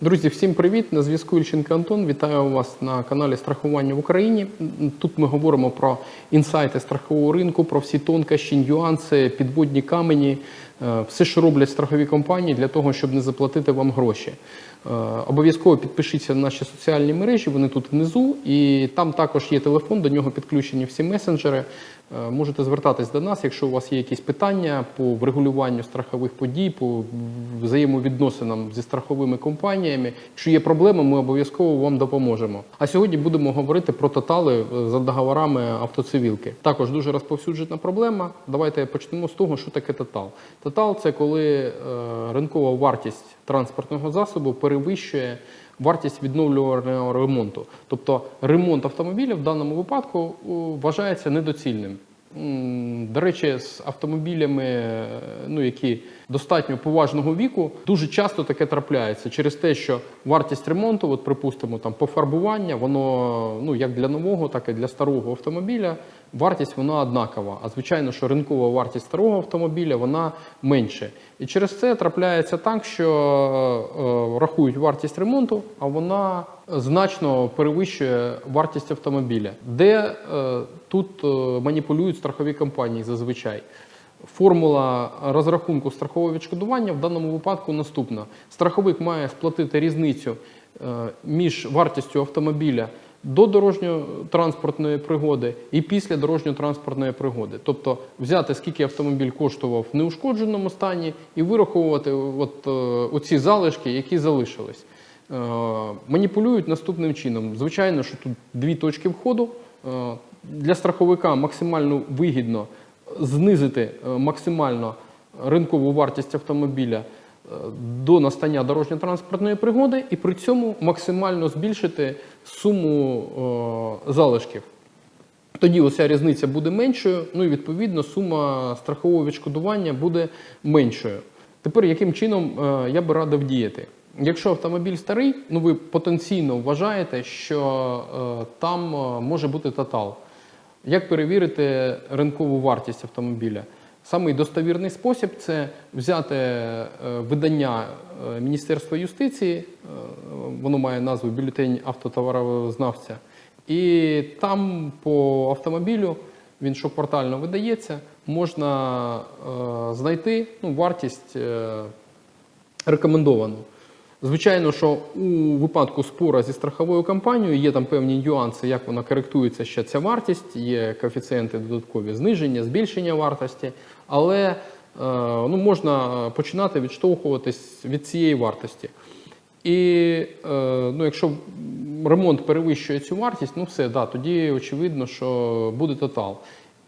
Друзі, всім привіт! На зв'язку Ільченко Антон. Вітаю вас на каналі Страхування в Україні. Тут ми говоримо про інсайти страхового ринку, про всі тонкощі, нюанси, підводні камені, все, що роблять страхові компанії для того, щоб не заплатити вам гроші. Е, Обов'язково підпишіться на наші соціальні мережі, вони тут внизу, і там також є телефон, до нього підключені всі месенджери. Е, Можете звертатись до нас, якщо у вас є якісь питання по врегулюванню страхових подій, по взаємовідносинам зі страховими компаніями. Якщо є проблеми, ми обов'язково вам допоможемо. А сьогодні будемо говорити про тотали е, за договорами автоцивілки. Також дуже розповсюджена проблема. Давайте почнемо з того, що таке тотал. Тотал це коли е, ринкова вартість транспортного засобу перевищує вартість відновлювального ремонту. Тобто ремонт автомобіля в даному випадку вважається недоцільним. До речі, з автомобілями, е, ну які достатньо поважного віку, дуже часто таке трапляється через те, що вартість ремонту, от припустимо, там пофарбування, воно ну як для нового, так і для старого автомобіля. Вартість вона однакова. А звичайно, що ринкова вартість старого автомобіля вона менше. І через це трапляється так, що е, рахують вартість ремонту, а вона значно перевищує вартість автомобіля, де е, тут е, маніпулюють страхові компанії зазвичай. Формула розрахунку страхового відшкодування в даному випадку наступна: страховик має сплатити різницю е, між вартістю автомобіля до дорожньо-транспортної пригоди і після дорожньо-транспортної пригоди. Тобто взяти, скільки автомобіль коштував в неушкодженому стані, і вираховувати от, е, оці залишки, які залишились. Е, Маніпулюють наступним чином. Звичайно, що тут дві точки входу. Для страховика максимально вигідно знизити е, максимально ринкову вартість автомобіля е, до настання дорожньо-транспортної пригоди і при цьому максимально збільшити суму е, залишків. Тоді оця різниця буде меншою, ну і відповідно сума страхового відшкодування буде меншою. Тепер яким чином я би радив діяти? Якщо автомобіль старий, ну ви потенційно вважаєте, що там може бути тотал. Як перевірити ринкову вартість автомобіля? Самий достовірний спосіб це взяти е, видання е, Міністерства юстиції, е, воно має назву бюлетень автотоварознавця, і там по автомобілю він шопортально видається, можна знайти ну, вартість рекомендовану. Звичайно, що у випадку спора зі страховою компанією є там певні нюанси, як вона коректується ще ця вартість, є коефіцієнти додаткові зниження, збільшення вартості, але е, ну, можна починати відштовхуватись від цієї вартості. І е, ну, якщо ремонт перевищує цю вартість, ну все, да, тоді очевидно, що буде тотал.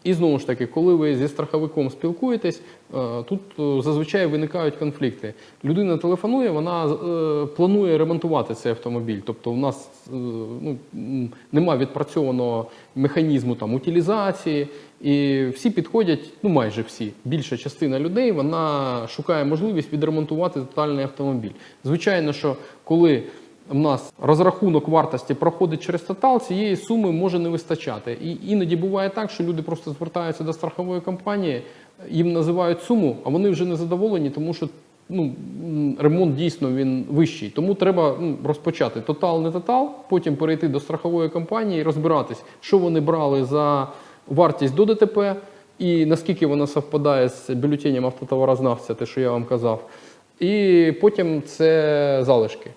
І знову ж таки, коли ви зі страховиком спілкуєтесь, е, тут е, зазвичай виникають конфлікти. Людина телефонує, вона е, планує ремонтувати цей автомобіль. Тобто, у нас ну, нема відпрацьованого механізму там утилізації, і всі підходять, ну майже всі, більша частина людей, вона шукає можливість відремонтувати тотальний автомобіль. Звичайно, що коли в нас розрахунок вартості проходить через тотал, цієї суми може не вистачати. І іноді буває так, що люди просто звертаються до страхової компанії, їм називають суму, а вони вже не задоволені, тому що ну, ремонт дійсно він вищий. Тому треба ну, розпочати тотал, не тотал, потім перейти до страхової компанії і розбиратись, що вони брали за вартість до ДТП і наскільки вона совпадає з бюлетенем автотоварознавця, те, що я вам казав. І потім це залишки.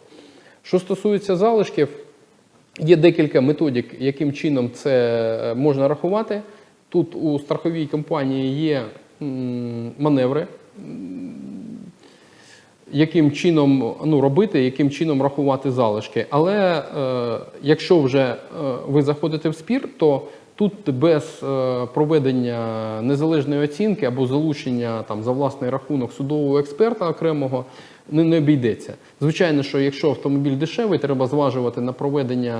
Що стосується залишків, є декілька методик, яким чином це е, можна рахувати. Тут у страховій компанії є маневри, яким чином ну, робити, яким чином рахувати залишки. Але е, якщо вже е, ви заходите в спір, то тут без е, проведення незалежної оцінки або залучення там, за власний рахунок судового експерта окремого не, не обійдеться. Звичайно, що якщо автомобіль дешевий, треба зважувати на проведення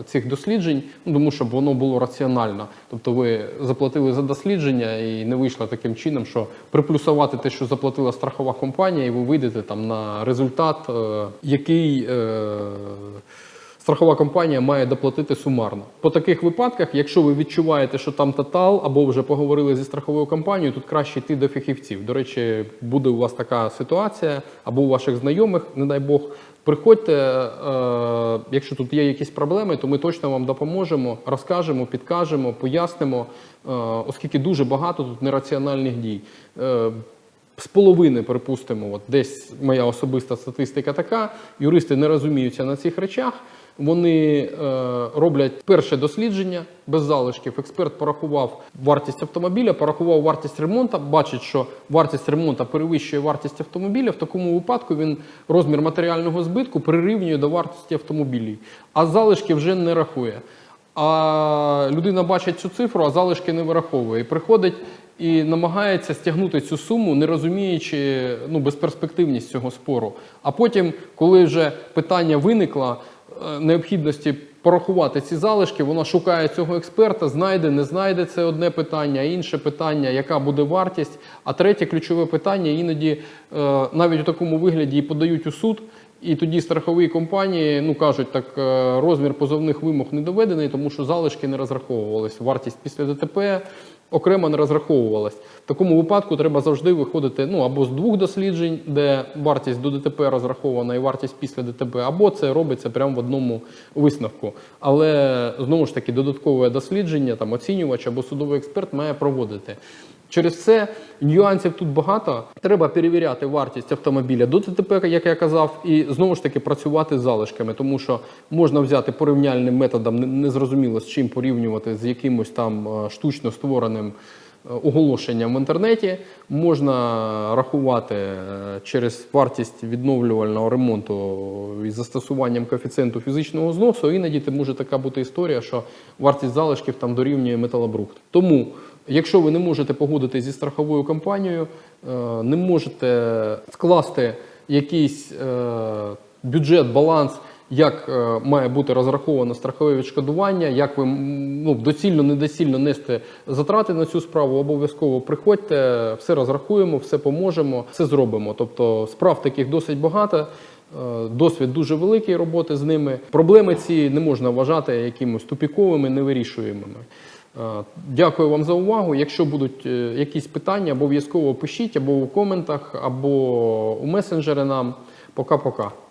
е, цих досліджень, ну, тому щоб воно було раціонально. Тобто ви заплатили за дослідження і не вийшло таким чином, що приплюсувати те, що заплатила страхова компанія, і ви вийдете там на результат, е, який. Страхова компанія має доплатити сумарно. По таких випадках, якщо ви відчуваєте, що там тотал, або вже поговорили зі страховою компанією, тут краще йти до фахівців. До речі, буде у вас така ситуація, або у ваших знайомих, не дай Бог, Приходьте, е, якщо тут є якісь проблеми, то ми точно вам допоможемо, розкажемо, підкажемо, пояснимо, е, оскільки дуже багато тут нераціональних дій. Е, з половини, припустимо, от десь моя особиста статистика така, юристи не розуміються на цих речах. Вони е, роблять перше дослідження без залишків. Експерт порахував вартість автомобіля, порахував вартість ремонту, бачить, що вартість ремонту перевищує вартість автомобіля. В такому випадку він розмір матеріального збитку прирівнює до вартості автомобілів, а залишки вже не рахує. А людина бачить цю цифру, а залишки не вираховує. Приходить і намагається стягнути цю суму, не розуміючи ну, безперспективність цього спору. А потім, коли вже питання виникло, необхідності порахувати ці залишки, вона шукає цього експерта, знайде, не знайде це одне питання, інше питання, яка буде вартість. А третє ключове питання іноді е, навіть у такому вигляді і подають у суд. І тоді страхові компанії ну кажуть, так е, розмір позовних вимог не доведений, тому що залишки не розраховувались. Вартість після ДТП окремо не розраховувалась. В такому випадку треба завжди виходити ну або з двох досліджень, де вартість до ДТП розрахована і вартість після ДТП, або це робиться прямо в одному висновку. Але знову ж таки додаткове дослідження, там оцінювач або судовий експерт має проводити. Через це нюансів тут багато. Треба перевіряти вартість автомобіля до ДТП, як я казав, і знову ж таки працювати з залишками, тому що можна взяти порівняльним методом, не- незрозуміло з чим порівнювати з якимось там е, штучно створеним е, оголошенням в інтернеті. Можна рахувати е, через вартість відновлювального ремонту із застосуванням коефіцієнту фізичного зносу. Іноді може така бути історія, що вартість залишків там дорівнює металобрухт. Тому Якщо ви не можете погодитись зі страховою компанією, е, не можете скласти якийсь бюджет, баланс, як е, має бути розраховано страхове відшкодування, як ви ну, доцільно, недоцільно нести затрати на цю справу, обов'язково приходьте, все розрахуємо, все поможемо, все зробимо. Тобто справ таких досить багато. Е, Досвід дуже великий роботи з ними. Проблеми ці не можна вважати якимось тупіковими, невирішуємими. Е, Дякую вам за увагу. Якщо будуть якісь питання, обов'язково пишіть або у коментах, або у месенджери нам. Пока-пока.